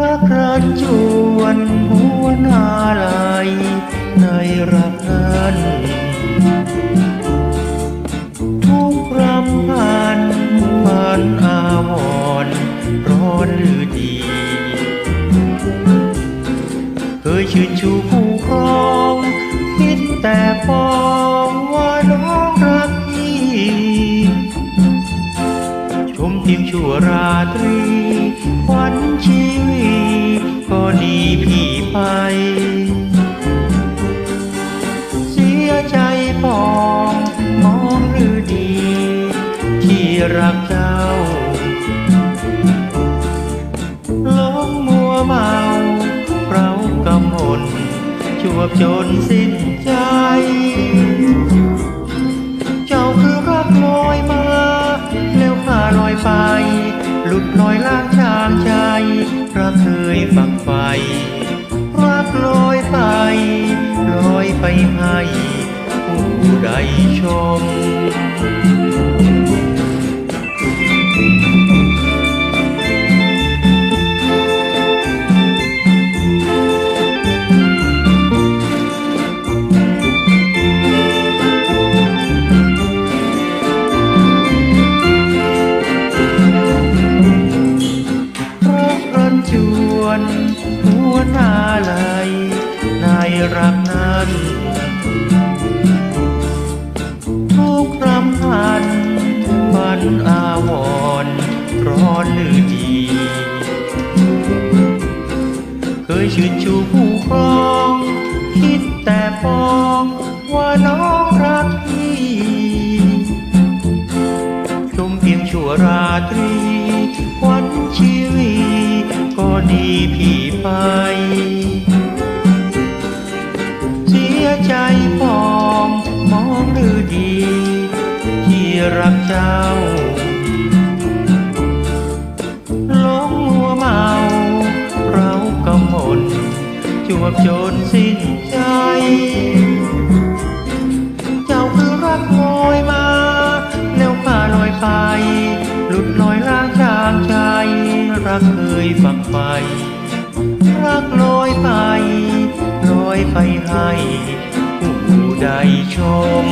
รักรันจวนหัวนาลายในรักนั้น ยชื่นชูผู้ครองคิดแต่ปองว่าน้องรักพี่ชมเพียงชั่วราตรีควันชีวีก็หนีพี่ไป เสียใจปองมองหรือดี ที่รักเจ้า บจนสิ้นใจ เจ้าคือรักลอยมา แล้วพาลอยไป หลุดลอยล่างชามใจรักเคยฝักไฟ รักลอยไป ลอยไปให้ผู้ใดชม รักนั้นทุกรำพันบันอาวรณ์ร้อนลือดี เคยชื่นชูผู้ครอง คิดแต่ปองว่าน้องรักพี่ชมเพียงชั่วราตรีควันชีวีก็ดีพี่ไป รักเจ้าหลงมัวเมา เรากำมลจวบจนสิ้นใจ เจ้าคือรักลอยมา แล้วพาลอยไป หลุดลอยล่างจางใจ รักเคยฝักไฟรักลอยไปลอยไปให้ผู้ใดชม